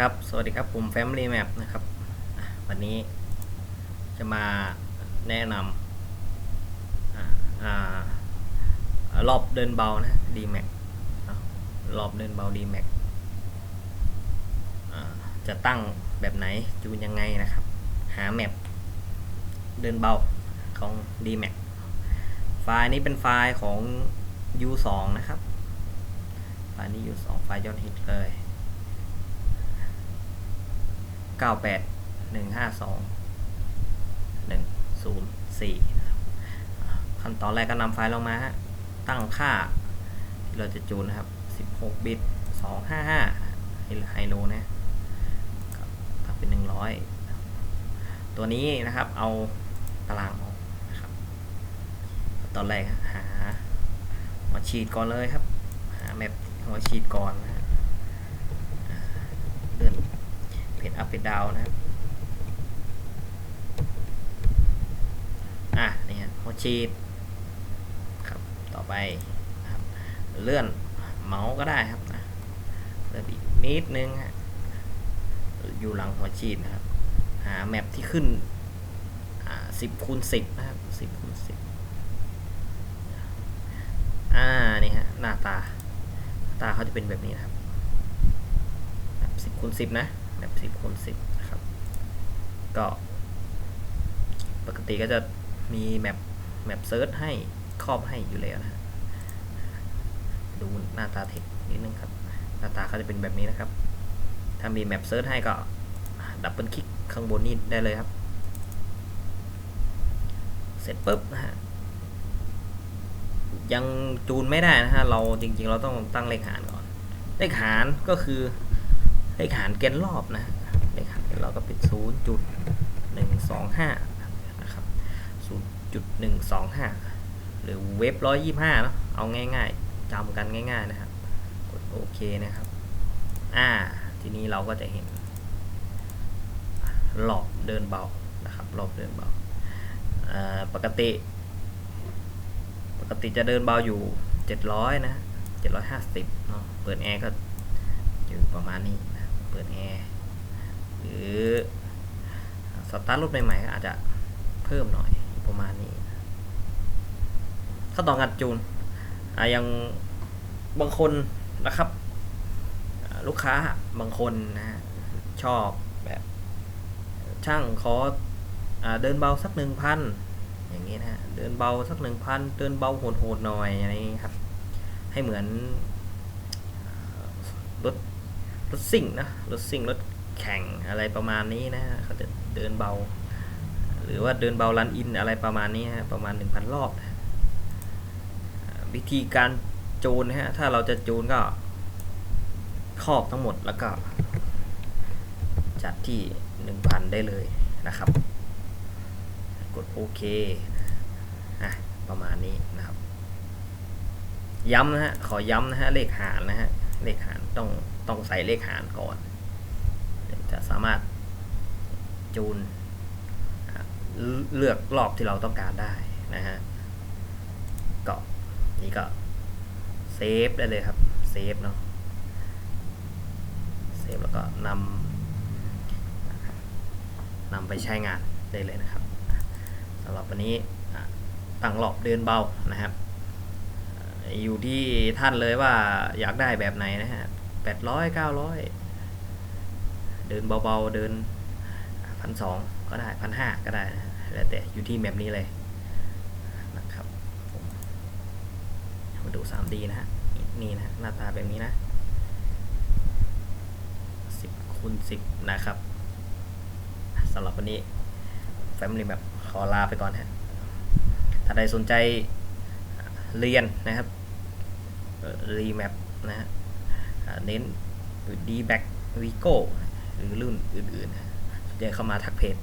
ครับ สวัสดีครับผม Family Map นะครับ วันนี้จะมาแนะนำอ่าอ่ารอบเดินเบานะ D-Max รอบเดินเบา D-Max จะตั้งแบบไหนจูนยังไงนะครับ หาแมปเดินเบาของ D-Max ไฟล์นี้เป็นไฟล์ของ U2 นะครับ ไฟล์นี้ U2 ไฟล์ยอดฮิตเลย เก้าแปดหนึ่งห้าสองหนึ่งศูนย์สี่ขั้นตอนแรกก็นำไฟล์ลงมาฮะตั้งค่าที่เราจะจูนนะครับสิบหกบิตสองห้าห้าไฮโลนะครับถ้าเป็นหนึ่งร้อยตัวนี้นะครับเอาตารางออกนะครับ ตอนแรกหาหัวฉีดก่อนเลยครับ หาแมปหัวฉีดก่อนนะฮะอ่าเลื่อน เพจอัพเพจดาวนะครับ อะนี่ฮะหัวชีดครับ ต่อไปครับ เลื่อนเมาส์ก็ได้ครับนะเลื่อนอีกนิดนึงฮะอยู่หลังหัวชีดนะครับ หาแมปที่ขึ้นสิบคูณสิบนะครับสิบคูณสิบอ่า นี่ฮะ หน้าตา ตาเขาจะเป็นแบบนี้นะครับแบบสิบคูณสิบนะ แบบสิบคูณสิบนะครับ ก็ ปกติก็จะมีแมปแมปเซิร์ชให้ครอบให้อยู่แล้วนะฮะดูหน้าตาเทคนิดนึงครับ หน้าตาเขาจะเป็นแบบนี้นะครับ ถ้ามีแมปเซิร์ชให้ก็ดับเบิลคลิกข้างบนนี้ได้เลยครับ เสร็จปุ๊บนะฮะยังจูนไม่ได้นะฮะ เราจริงๆ เราต้องตั้งเลขหารก่อน เลขหารก็คือ เลขหารเกณฑ์รอบนะเลขหารเกณฑ์รอบก็เป็นศูนย์จุดหนึ่งสองห้านะครับศูนย์จุดหนึ่งสองห้าหรือเว็บร้อยยี่ห้าเนาะเอาง่ายๆจำกันง่าย ๆนะครับ กดโอเคนะครับอ่าทีนี้เราก็จะเห็นหลอบเดินเบานะครับหลอบเดินเบาปกติ ปกติจะเดินเบาอยู่เจ็ดร้อยนะเจ็ดร้อยห้าสิบเนาะเปิดแอร์ก็อยู่ประมาณนี้นะ เปิดแอร์หรือสตาร์ทรถใหม่ๆก็อาจจะเพิ่มหน่อยประมาณนี้ขั้นตอนการจูนอะยังบางคนนะครับ ลูกค้าบางคนนะชอบแบบช่างขออเดินเบาสักหนึ่งพันอย่างนี้นะฮะเดินเบาสักหนึ่งพันเดินเบาโหดๆหน่อยอะไรอย่างนี้ครับ ให้เหมือนรถ รถซิ่งนะรถซิ่งรถแข่งอะไรประมาณนี้นะเขาจะเดินเบา หรือว่าเดินเบารันอินอะไรประมาณนี้ฮะประมาณ 1,000 รอบนะอ่าวิธีการจูนฮะถ้าเราจะจูนก็ครอบทั้งหมดแล้วก็ จัดที่ 1,000 ได้เลยนะครับ กดโอเคอะประมาณนี้นะครับ ย้ำนะฮะขอย้ำนะฮะเลขหารนะฮะ เลขหารต้องต้องใส่เลขหารก่อนจะสามารถจูนเลือกรอบที่เราต้องการได้นะฮะก็นี่ก็เซฟได้เลยครับเซฟเนาะเซฟแล้วก็นำนำไปใช้งานได้เลยนะครับสำหรับวันนี้อะตั้งรอบเดินเบานะครับ อยู่ที่ท่านเลยว่าอยากได้แบบไหนนะฮะแปดร้อยเก้าร้อยเดินเบาๆเดินพันสองก็ได้พันห้าก็ได้นะแล้วแต่อยู่ที่แบบนี้เลยนะครับมมาดู 3D นะฮะนี่นะหน้าตาแบบนี้นะสิบคูณสิบนะครับสำหรับวันนี้ Family แบบขอลาไปก่อนฮะถ้าใดสนใจ เรียนนะครับรีแมปนะฮะเน้นดีแบ็กวีโก้หรือรุ่นอื่นๆนะสนใจเข้ามาทักเพจ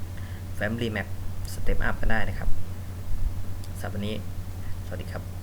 แฟมรีแมปสเต็ปอัพก็ได้นะครับสำหรับวันนี้ สวัสดีครับ